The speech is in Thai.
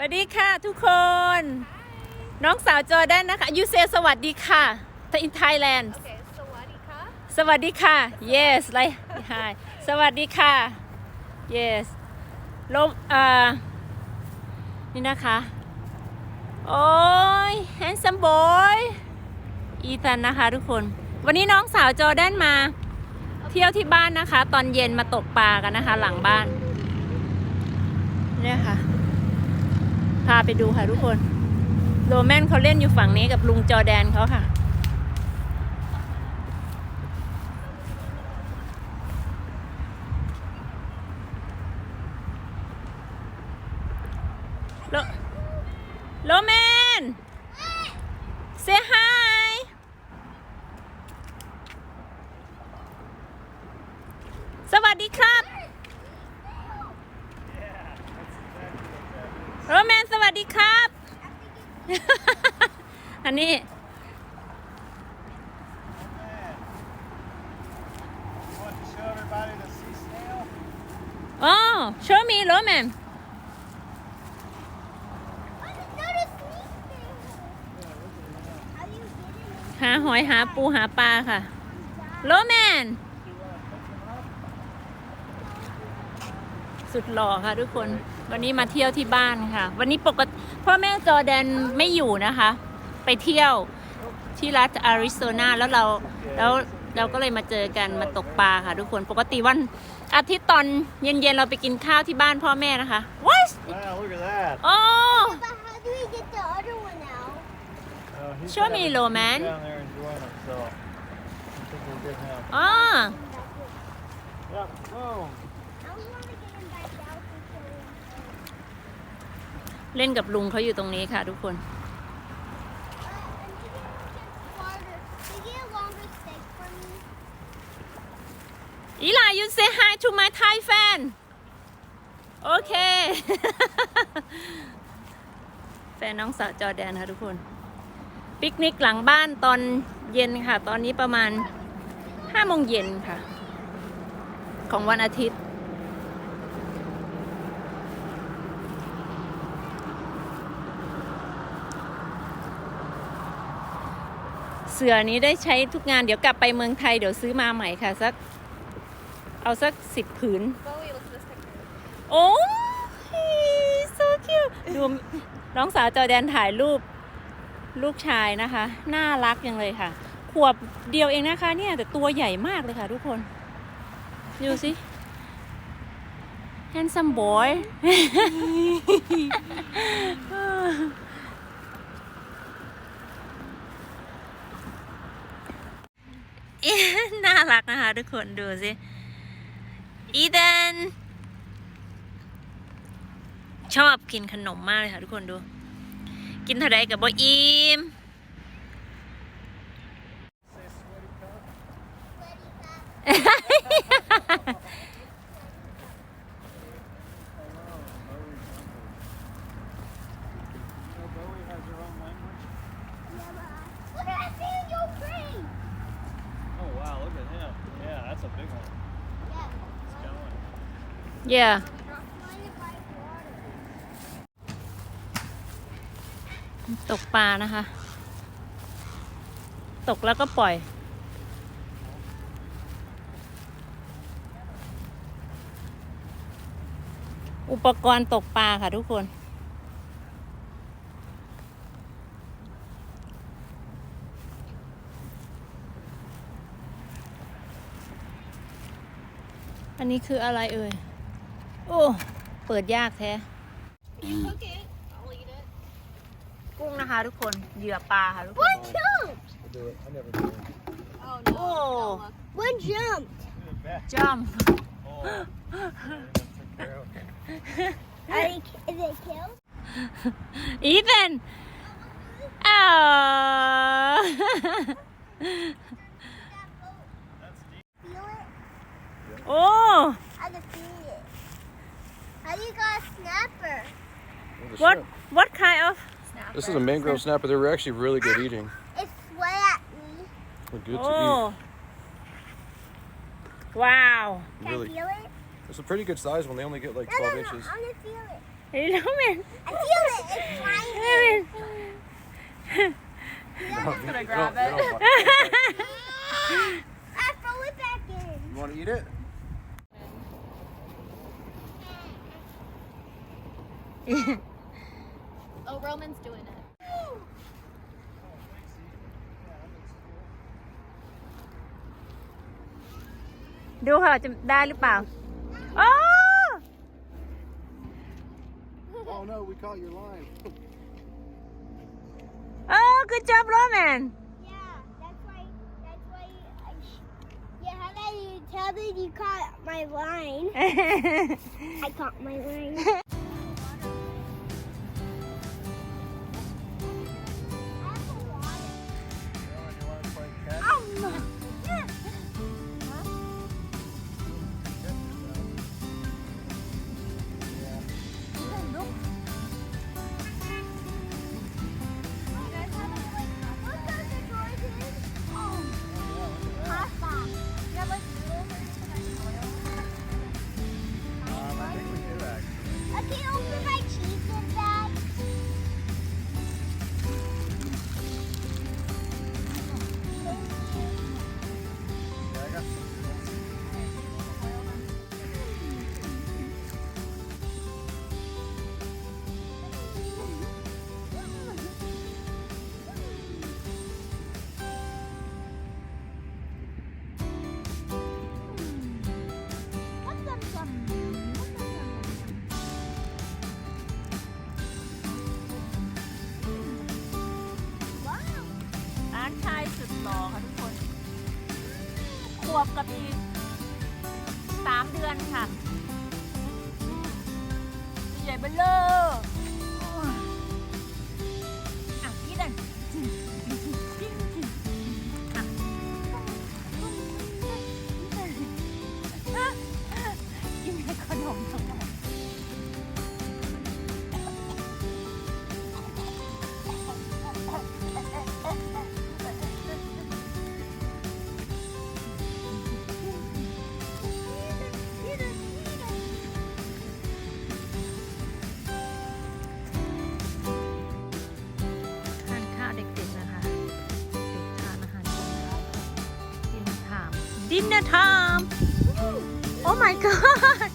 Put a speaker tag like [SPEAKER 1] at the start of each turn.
[SPEAKER 1] สวัสดีค่ะทุกคน น้องสาวจอแดนนะคะยูเซสวัสดีค่ะ in Thailand
[SPEAKER 2] Okay, so Wadika.
[SPEAKER 1] สวัสดีค่ะ yes ไร hi สวัสดีค่ะ yes ลมอ่านี่นะคะ โอ้ย handsome boy อีธันนะคะทุกคน วันนี้น้องสาวจอแดนมา เที่ยวที่บ้านนะคะ ตอนเย็นมาตกปลากันนะคะ หลังบ้าน เนี่ยค่ะ พาไปดูค่ะทุกคน โรแมนเขาเล่นอยู่ฝั่งนี้กับลุงจอแดนเขาค่ะโลโลแมน say hi สวัสดีครับ โรแมน สวัสดีครับ อันนี้
[SPEAKER 3] Want to show everybody the sea snail?
[SPEAKER 1] อ๋อ show me โรแมนหาหอยหาปูหาปลาค่ะ โรแมน สุดหล่อค่ะทุกคน วันนี้มาเที่ยวที่บ้านค่ะ วันนี้ปกติพ่อแม่จอแดนไม่อยู่นะคะ ไปเที่ยวที่รัฐอาริโซนาแล้วเราแล้วเราก็เลยมาเจอกันมาตกปลาค่ะทุกคนปกติวันอาทิตย์ตอนเย็นๆเราไปกินข้าวที่บ้านพ่อแม่นะคะ What
[SPEAKER 3] Wow, look at that.
[SPEAKER 1] โอ้
[SPEAKER 2] But how do we get the other one out?
[SPEAKER 3] Oh, he's
[SPEAKER 1] Show
[SPEAKER 3] down-
[SPEAKER 1] me, little man.
[SPEAKER 3] Down there enjoying himself. I think we'll get him.
[SPEAKER 1] อ๋อ
[SPEAKER 3] Yep. Boom.
[SPEAKER 2] I want to get him back out and show him.
[SPEAKER 1] เล่นกับลุงเขาอยู่ตรงนี้ค่ะทุกคน
[SPEAKER 2] But and you get a longer stick for me.
[SPEAKER 1] อีหลา you say hi to my Thai fan โอเค แฟนน้องสาวจอแดนค่ะทุกคน ปิกนิกหลังบ้านตอนเย็นค่ะ ตอนนี้ประมาณห้าโมงเย็นค่ะ ของวันอาทิตย์เสือนี้ได้ใช้ทุกงานเดี๋ยวกลับไปเมืองไทยเดี๋ยวซื้อมาใหม่ค่ะ สัก เอาสักสิบผืน
[SPEAKER 2] Bowie, look at this picture.
[SPEAKER 1] โอ้ย so cute ดูน้องสาวจอแดนถ่ายรูปลูกชายนะคะ น่ารักยังเลยค่ะ ขวบเดียวเองนะคะ เนี่ย แต่ตัวใหญ่มากเลยค่ะทุกคน ดูสิ handsome boy น่ารักนะคะทุกคนดูสิ อีเดนชอบกินขนมมากเลยค่ะทุกคนดู กินเท่าไรกับบอิ่ม
[SPEAKER 3] You know Bowie has her own language.
[SPEAKER 2] Look at that thing in your brain.
[SPEAKER 3] Oh wow, look at him. Yeah, that's a big one.
[SPEAKER 2] Yeah.
[SPEAKER 3] It's going.
[SPEAKER 1] Yeah ตกปลานะคะ ตกแล้วก็ปล่อย อุปกรณ์ตกปลาค่ะทุกคน อันนี้คืออะไรเอ่ย โอ้ เปิดยากแท้
[SPEAKER 2] You cook it. I'll eat it.
[SPEAKER 1] กุ้งนะคะ ทุกคน เหยื่อปลาค่ะทุกคน
[SPEAKER 2] One jump.
[SPEAKER 3] I'll do it. I never do it.
[SPEAKER 2] Oh
[SPEAKER 1] no. Oh.
[SPEAKER 2] One jump.
[SPEAKER 3] Do it back.
[SPEAKER 1] จ้อม
[SPEAKER 3] Oh. Yeah, took care of it.
[SPEAKER 2] Are they, is it killed?
[SPEAKER 1] อีเ n นอ้าว
[SPEAKER 3] That's deep.
[SPEAKER 2] Feel it?
[SPEAKER 1] โอ้
[SPEAKER 2] got a snapper.
[SPEAKER 1] What shrimp. what kind of? Snapper.
[SPEAKER 4] This is a mangrove snapper. They were actually really good eating.
[SPEAKER 2] It's wet at me.
[SPEAKER 4] They're good
[SPEAKER 1] oh.
[SPEAKER 4] to eat.
[SPEAKER 2] Wow.
[SPEAKER 4] Really.
[SPEAKER 2] I feel it?
[SPEAKER 4] It's a pretty good size one. They only get like
[SPEAKER 2] no,
[SPEAKER 4] 12
[SPEAKER 2] no, no.
[SPEAKER 4] inches.
[SPEAKER 2] I want to feel it.
[SPEAKER 1] You know, man.
[SPEAKER 2] I feel it.
[SPEAKER 1] It's
[SPEAKER 4] tiny.
[SPEAKER 1] No,
[SPEAKER 4] I'm gonna grab it.
[SPEAKER 2] I throw it back in.
[SPEAKER 4] You want to eat it?
[SPEAKER 5] Oh, Roman's doing it.
[SPEAKER 1] ดูค่ะจะได้หรือเปล่าโอ้
[SPEAKER 4] Oh no, we caught your line.
[SPEAKER 1] โอ้ good job Roman
[SPEAKER 2] Yeah, that's why. That's why. I sh- yeah, how did you tell me you caught my line? I caught my line.
[SPEAKER 1] ขวบกับอีกสามเดือนค่ะใหญ่เบลเลอร์ dinner time. Oh my god.